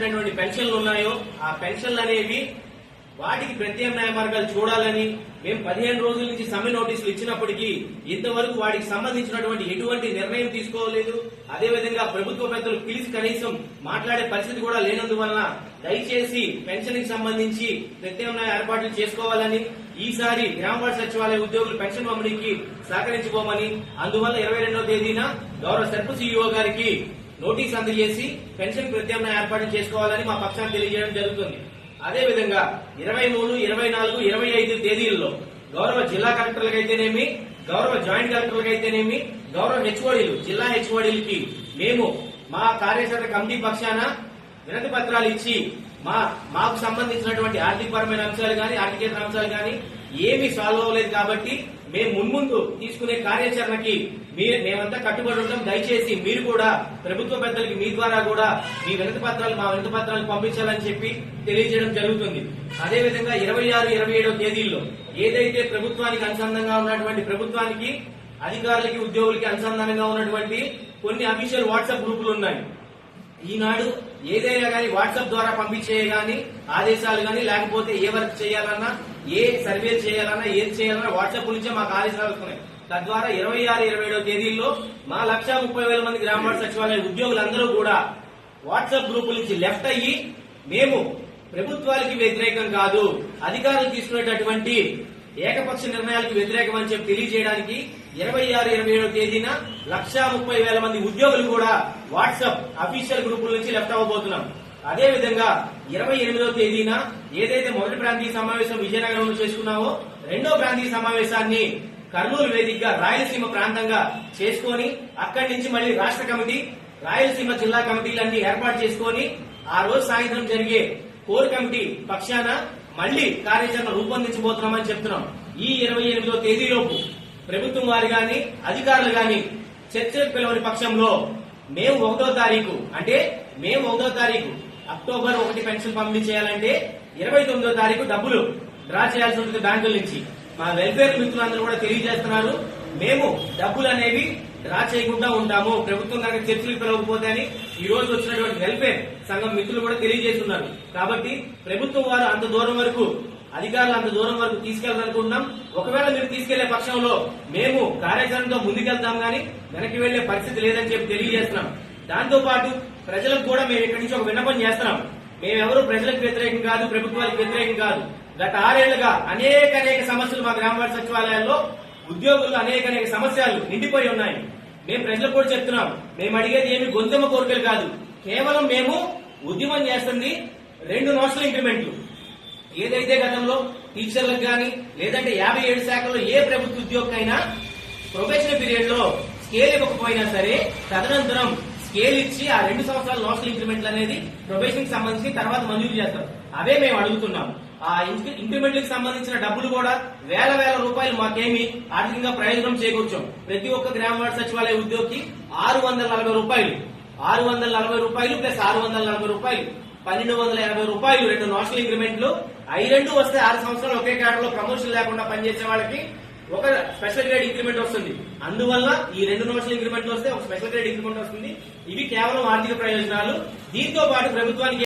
ఉన్నటువంటి పెన్షన్లు ఉన్నాయో ఆ పెన్షన్లు అనేవి వాటికి ప్రత్యామ్నాయ మార్గాలు చూడాలని మేము పదిహేను రోజుల నుంచి సమ్మె నోటీసులు ఇచ్చినప్పటికీ ఇంతవరకు వాటికి సంబంధించినటువంటి ఎటువంటి నిర్ణయం తీసుకోలేదు. అదేవిధంగా ప్రభుత్వ పెద్దలు పిలిచి కనీసం మాట్లాడే పరిస్థితి కూడా లేనందువలన దయచేసి పెన్షన్కి సంబంధించి ప్రత్యామ్నాయ ఏర్పాట్లు చేసుకోవాలని ఈసారి గ్రామవాడ సచివాలయ ఉద్యోగులు పెన్షన్ పంపిణీకి సహకరించుకోమని అందువల్ల ఇరవై రెండవ తేదీన గౌరవ సర్పు సీఈఓ గారికి నోటీస్ అందజేసి పెన్షన్ ప్రత్యామ్నాయ ఏర్పాటు చేసుకోవాలని మా పక్షాన్ని తెలియజేయడం జరుగుతుంది. అదే విధంగా ఇరవై మూడు ఇరవై నాలుగు ఇరవై ఐదు తేదీల్లో గౌరవ జిల్లా కలెక్టర్లకు అయితేనేమి గౌరవ జాయింట్ కలెక్టర్లకు అయితేనేమి గౌరవ హెచ్ఓడీలు జిల్లా హెచ్ఓడీలకి మేము మా కార్యాచరణ కమిటీ పక్షాన వినతి పత్రాలు ఇచ్చి మా మాకు సంబంధించినటువంటి ఆర్థికపరమైన అంశాలు కానీ ఆర్థికేతర అంశాలు కానీ ఏమీ సాల్వ్ అవ్వలేదు కాబట్టి మేము మున్ముందు తీసుకునే కార్యాచరణకి మేమంతా కట్టుబడి ఉంటాం. దయచేసి మీరు కూడా ప్రభుత్వ పెద్దలకి మీ ద్వారా కూడా మీ వినతి పత్రాలు మా వినతి పత్రాలు పంపించాలని చెప్పి తెలియజేయడం జరుగుతుంది. అదేవిధంగా ఇరవై ఆరు ఇరవై ఏడవ తేదీల్లో ఏదైతే ప్రభుత్వానికి అనుసంధానంగా ఉన్నటువంటి ప్రభుత్వానికి అధికారులకి ఉద్యోగులకి అనుసంధానంగా ఉన్నటువంటి కొన్ని అఫీషియల్ వాట్సాప్ గ్రూపులు ఉన్నాయి. ఈనాడు ఏదైనా కానీ వాట్సాప్ ద్వారా పంపించే కానీ ఆదేశాలు కానీ లేకపోతే ఏ వర్క్ చేయాలన్నా ఏ సర్వే చేయాలన్నా ఏది చేయాలన్నా వాట్సాప్ గురించే మాకు ఆదేశాలు వస్తున్నాయి. తద్వారా ఇరవై ఆరు ఇరవై ఏడవ తేదీల్లో మా లక్ష ముప్పై వేల మంది గ్రామ సచివాలయ ఉద్యోగులందరూ కూడా వాట్సాప్ గ్రూపుల నుంచి లెఫ్ట్ అయ్యి మేము ప్రభుత్వాలకి వ్యతిరేకం కాదు అధికారులు తీసుకునేటటువంటి ఏకపక్ష నిర్ణయాలకు వ్యతిరేకమని చెప్పి తెలియజేయడానికి ఇరవై ఆరు ఇరవై ఏడవ తేదీన లక్షా ముప్పై వేల మంది ఉద్యోగులు కూడా వాట్సాప్ అఫీషియల్ గ్రూపుల నుంచి లెఫ్ట్ అవ్వబోతున్నాం. అదే విధంగా ఇరవై ఎనిమిదవ తేదీన ఏదైతే మొదటి ప్రాంతీయ సమావేశం విజయనగరంలో చేసుకున్నామో రెండో ప్రాంతీయ సమావేశాన్ని కర్నూలు వేదికగా రాయలసీమ ప్రాంతంగా చేసుకొని అక్కడి నుంచి మళ్ళీ రాష్ట్ర కమిటీ రాయలసీమ జిల్లా కమిటీలన్నీ ఏర్పాటు చేసుకొని ఆ రోజు సాయంత్రం జరిగే కోర్ కమిటీ పక్షాన మళ్ళీ కార్యాచరణ రూపొందించబోతున్నామని చెప్తున్నాం. ఈ ఇరవై ఎనిమిదో తేదీలోపు ప్రభుత్వం వారు గాని అధికారులు గాని చర్చకు పిలవని పక్షంలో మేము ఒకటో తారీఖు అంటే మేము ఒకటో తారీఖు అక్టోబర్ ఒకటి పెన్షన్ పంపిణీ చేయాలంటే ఇరవై తొమ్మిదో తారీఖు డబ్బులు డ్రా చేయాల్సి ఉంటుంది బ్యాంకుల నుంచి. మా వెల్ఫేర్ మిత్రులందరూ కూడా తెలియజేస్తున్నారు. మేము డబ్బులు అనేవి డ్రా చేయకుండా ఉంటాము. ప్రభుత్వం కనుక చర్చలు పిలవకపోతే అని ఈ రోజు వచ్చినటువంటి వెల్ఫేర్ సంఘం మిత్రులు కూడా తెలియజేస్తున్నారు. కాబట్టి ప్రభుత్వం వారు అంత దూరం వరకు అధికారులు అంత దూరం వరకు తీసుకెళ్ళాలనుకుంటున్నాం. ఒకవేళ మీరు తీసుకెళ్ళే పక్షంలో మేము కార్యాచరణతో ముందుకెళ్తాం గానీ వెనక్కి వెళ్ళే పరిస్థితి లేదని చెప్పి తెలియజేస్తున్నాం. దాంతో పాటు ప్రజలకు కూడా మేము ఇక్కడి నుంచి ఒక విన్నపం చేస్తున్నాం. మేమెవరూ ప్రజలకు వ్యతిరేకం కాదు ప్రభుత్వాలకు వ్యతిరేకం కాదు. గత ఆరేళ్ళుగా అనేక అనేక సమస్యలు మా గ్రామ సచివాలయాల్లో ఉద్యోగులు అనేక అనేక సమస్యలు నిండిపోయి ఉన్నాయి. మేము ప్రజలకు కూడా చెప్తున్నాం మేము అడిగేది ఏమి గొంతెమ్మ కోరికలు కాదు. కేవలం మేము ఉద్యమం చేస్తుంది రెండు నోషనల్ ఇంక్రిమెంట్లు. ఏదైతే గతంలో టీచర్లకు కానీ లేదంటే యాభై ఏడు శాఖల్లో ఏ ప్రభుత్వ ఉద్యోగకైనా ప్రొఫెషనల్ పీరియడ్లో స్కేల్ ఇవ్వకపోయినా సరే తదనంతరం స్కేల్ ఇచ్చి ఆ రెండు సంవత్సరాల నోషనల్ ఇంక్రిమెంట్లు అనేది ప్రొఫెషన్ సంబంధించి తర్వాత మంజూరు చేస్తారు అవే మేము అడుగుతున్నాం. ఆ ఇంక్రిమెంట్కి సంబంధించిన డబ్బులు కూడా వేల వేల రూపాయలు మాకేమి ఆర్థికంగా ప్రయోజనం చేకూర్చాం. ప్రతి ఒక్క గ్రామ వార్డు సచివాలయ ఉద్యోగికి ఆరు వందల నలభై రూపాయలు. ఆరు వందల నలభై రూపాయలు ప్లస్ ఆరు వందల నలభై రూపాయలు. పన్నెండు వందల యాభై రూపాయలు రెండు నోషనల్ ఇంక్రిమెంట్లు. అవి రెండు వస్తే ఆరు సంవత్సరాలు ఒకే కేడర్ ప్రమోషన్ లేకుండా పనిచేసే వాళ్ళకి ఒక స్పెషల్ గ్రేడ్ ఇంక్రిమెంట్ వస్తుంది. అందువల్ల ఈ రెండు నోషనల్ ఇంక్రిమెంట్లు వస్తే ఒక స్పెషల్ గ్రేడ్ ఇంక్రిమెంట్ వస్తుంది. ఇవి కేవలం ఆర్థిక ప్రయోజనాలు. దీంతో పాటు ప్రభుత్వానికి